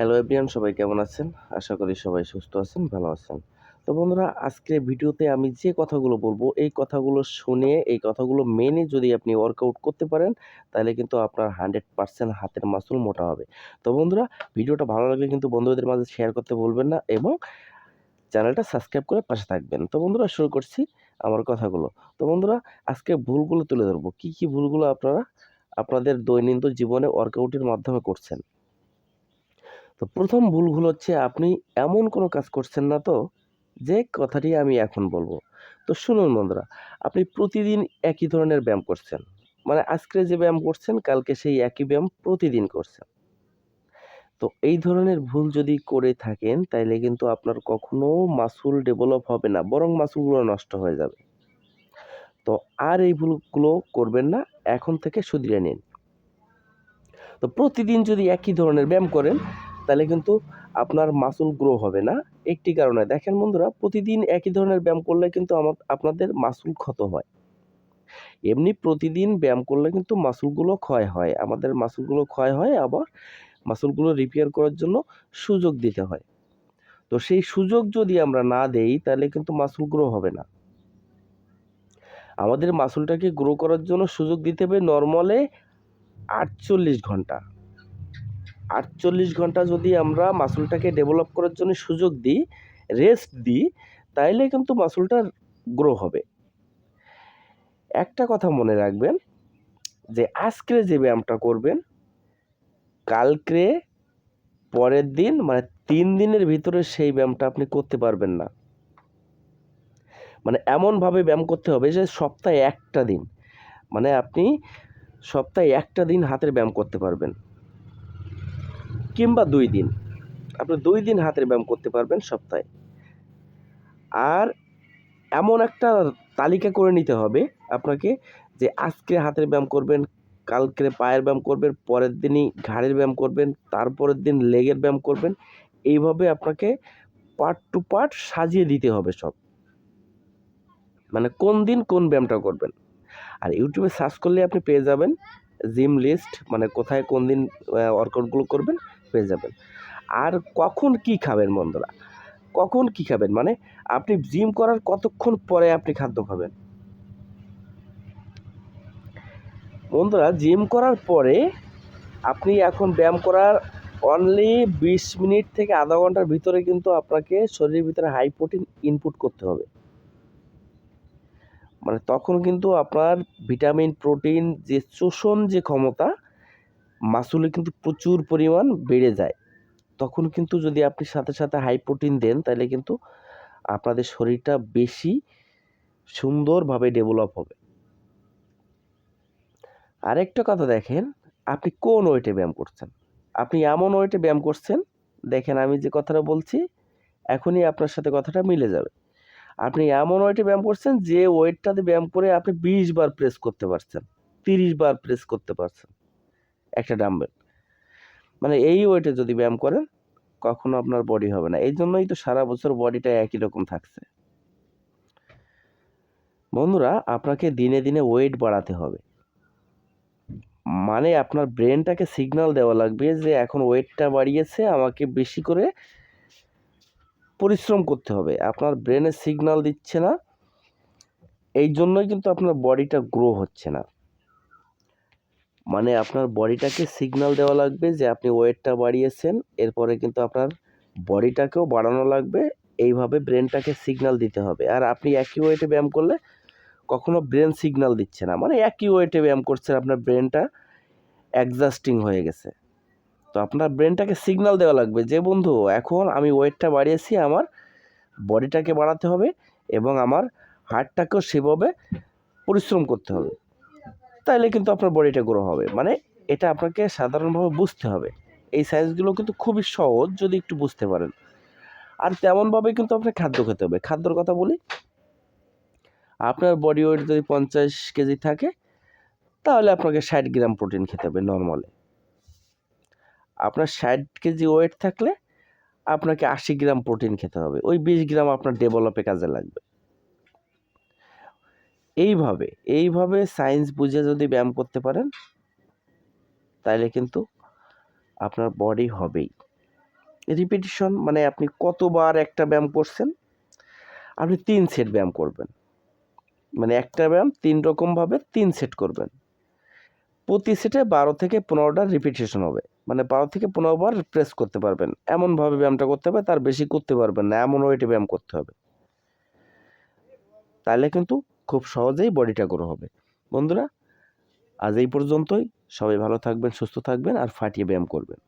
Hello everyone সবাই কেমন আছেন? আশা করি সবাই সুস্থ আছেন, ভালো আছেন। তো বন্ধুরা আজকে ভিডিওতে আমি যে কথাগুলো বলব, এই কথাগুলো শুনে, এই কথাগুলো মেনে যদি আপনি ওয়ার্কআউট করতে পারেন, তাহলে কিন্তু আপনার হান্ড্রেড পার্সেন্ট হাতের মাসুল মোটা হবে। তো বন্ধুরা, ভিডিওটা ভালো লাগলে কিন্তু বন্ধুদের মাঝে শেয়ার করতে ভুলবেন না এবং চ্যানেলটা সাবস্ক্রাইব করে পাশে থাকবেন। তো বন্ধুরা, শুরু করছি আমার কথাগুলো। তো বন্ধুরা, আজকে ভুলগুলো তুলে ধরবো। কী কী ভুলগুলো আপনারা আপনাদের দৈনন্দিন জীবনে ওয়ার্কআউটের মাধ্যমে করছেন? তো প্রথম ভুলগুলো হচ্ছে আপনি এমন কোনো কাজ করছেন না তো, যে কথাটি আমি এখন বলব। তো শুনুন বন্ধুরা, আপনি প্রতিদিন একই ধরনের ব্যায়াম করছেন। মানে আজকে যে ব্যায়াম করছেন, কালকে সেই একই ব্যায়াম প্রতিদিন করছেন। তো এই ধরনের ভুল যদি করে থাকেন, তাইলে কিন্তু আপনার কখনো মাসুল ডেভেলপ হবে না, বরং মাসুলগুলো নষ্ট হয়ে যাবে। তো আর এই ভুলগুলো করবেন না, এখন থেকে শুধরে নিন। তো প্রতিদিন যদি একই ধরনের ব্যায়াম করেন তাহলে কিন্তু আপনার মাসুল গ্রো হবে না। একটি কারণে দেখেন বন্ধুরা, প্রতিদিন একই ধরনের ব্যায়াম করলে কিন্তু আমার, আপনাদের মাসুল ক্ষত হয়। এমনি প্রতিদিন ব্যায়াম করলে কিন্তু মাসুলগুলো ক্ষয় হয়। আমাদের মাসুলগুলো ক্ষয় হয়, আবার মাসুলগুলো রিপেয়ার করার জন্য সুযোগ দিতে হয়। তো সেই সুযোগ যদি আমরা না দেই, তাহলে কিন্তু মাসুল গ্রো হবে না। আমাদের মাসুলটাকে গ্রো করার জন্য সুযোগ দিতে হবে নর্মালে আটচল্লিশ ঘণ্টা। আটচল্লিশ ঘণ্টা যদি আমরা মাসুলটাকে ডেভেলপ করার জন্য সুযোগ দিই রেস্ট দিই, তাইলে কিন্তু মাসুলটা গ্রো হবে। একটা কথা মনে রাখবেন, যে আজকে যে ব্যায়ামটা করবেন, কালকে পরের দিন মানে তিন দিনের ভিতরে সেই ব্যায়ামটা আপনি করতে পারবেন না। মানে এমনভাবে ব্যায়াম করতে হবে যে সপ্তাহে একটা দিন মানে আপনি সপ্তাহে একটা দিন হাতের ব্যায়াম করতে পারবেন। কিংবা দুই দিন। আপনি দুই দিন হাতের ব্যায়াম করতে পারবেন সপ্তাহে। আর এমন একটা তালিকা করে নিতে হবে আপনাকে যে আজকে হাতের ব্যায়াম করবেন, কালকে পায়ের ব্যায়াম করবেন, পরের দিনই ঘাড়ের ব্যায়াম করবেন, তারপরের দিন লেগের ব্যায়াম করবেন। এইভাবে আপনাকে পার্ট টু পার্ট সাজিয়ে দিতে হবে সব। মানে কোন দিন কোন ব্যায়ামটা করবেন। আর ইউটিউবে সার্চ করলে আপনি পেয়ে যাবেন জিম লিস্ট মানে কোথায় কোন দিন ওয়ার্কআউটগুলো করবেন, পেয়ে যাবেন। আর কখন কি খাবেন বন্ধুরা? কখন কি খাবেন? মানে আপনি জিম করার কতক্ষণ পরে আপনি খাদ্য খাবেন? বন্ধুরা জিম করার পরে আপনি এখন ব্যায়াম করার অনলি বিশ মিনিট থেকে আধা ঘণ্টার ভিতরে কিন্তু আপনাকে শরীরের ভিতরে হাই প্রোটিন ইনপুট করতে হবে। মানে তখন কিন্তু আপনার ভিটামিন, প্রোটিন যে শোষণ যে ক্ষমতা, মাসুলে কিন্তু প্রচুর পরিমাণ বেড়ে যায়। তখন কিন্তু যদি আপনি সাথে সাথে হাই প্রোটিন দেন, তাহলে কিন্তু আপনাদের শরীরটা বেশি সুন্দরভাবে ডেভেলপ হবে। আরেকটা কথা দেখেন, আপনি কোন ওয়েটে ব্যায়াম করছেন? আপনি এমন ওয়েটে ব্যায়াম করছেন, দেখেন আমি যে কথাটা বলছি, এখনই আপনার সাথে কথাটা মিলে যাবে। আপনি এমন ওয়েটে ব্যায়াম করছেন যে ওয়েটটাতে ব্যায়াম করে আপনি বিশ বার প্রেস করতে পারছেন, তিরিশ বার প্রেস করতে পারছেন। একটা ডাম্বেল মানে এই ওয়েটে যদি ব্যায়াম করেন, কখনো আপনার বডি হবে না। এই জন্যই তো সারা বছর বডিটা একই রকম থাকছে। বন্ধুরা, আপনাকে দিনে দিনে ওয়েট বাড়াতে হবে। মানে আপনার ব্রেনটাকে সিগন্যাল দেওয়া লাগবে যে এখন ওয়েটটা বাড়িয়েছে, আমাকে বেশি করে পরিশ্রম করতে হবে। আপনার ব্রেনে সিগনাল দিচ্ছে না। এই জন্যই কিন্তু আপনার বডিটা গ্রো হচ্ছে না। মানে আপনার বডিটাকে সিগনাল দেওয়া লাগবে যে আপনি ওয়েটটা বাড়িয়েছেন, এরপরে কিন্তু আপনার বডিটাকেও বাড়ানো লাগবে। এইভাবে ব্রেনটাকে সিগনাল দিতে হবে। আর আপনি একই ওয়েটে ব্যায়াম করলে কখনো ব্রেন সিগনাল দিচ্ছে না। মানে একই ওয়েটে ব্যায়াম করছেন, আপনার ব্রেনটা অ্যাডজাস্টিং হয়ে গেছে। তো আপনার ব্রেনটাকে সিগন্যাল দেওয়া লাগবে যে, বন্ধু, এখন আমি ওয়েটটা বাড়িয়েছি, আমার বডিটাকে বাড়াতে হবে এবং আমার হার্টটাকেও সেভাবে পরিশ্রম করতে হবে। তাহলে কিন্তু আপনার বডিটা গ্রো হবে। মানে এটা আপনাকে সাধারণভাবে বুঝতে হবে। এই সাইজগুলো কিন্তু খুবই সহজ, যদি একটু বুঝতে পারেন। আর তেমনভাবে কিন্তু আপনার খাদ্য খেতে হবে। খাদ্যর কথা বলি, আপনার বডি ওয়েট যদি পঞ্চাশ কেজি থাকে, তাহলে আপনাকে ষাট গ্রাম প্রোটিন খেতে হবে নর্মালে আপনার ষাট কেজি ওয়েট থাকলে আপনাকে আশি গ্রাম প্রোটিন খেতে হবে। ওই বিশ গ্রাম আপনার ডেভেলপে কাজে লাগবে। এইভাবে এইভাবে সায়েন্স বুঝে যদি ব্যায়াম করতে পারেন তাহলে কিন্তু আপনার বডি হবেই। রিপিটিশন মানে আপনি কতবার একটা ব্যায়াম করছেন, আপনি তিন সেট ব্যায়াম করবেন। মানে একটা ব্যায়াম তিন রকমভাবে তিন সেট করবেন। প্রতি সেটে বারো থেকে পনেরোটা রিপিটেশন হবে। মানে বারো থেকে পনেরো বার প্রেস করতে পারবেন। এমনভাবে ব্যায়ামটা করতে হবে, তার বেশি করতে পারবেন না, এমন ওয়েটে ব্যায়াম করতে হবে। তাহলে কিন্তু খুব সহজেই বডিটা গ্রো হবে। বন্ধুরা, আজ এই পর্যন্তই। সবাই ভালো থাকবেন, সুস্থ থাকবেন, আর ফাটিয়ে ব্যায়াম করবেন।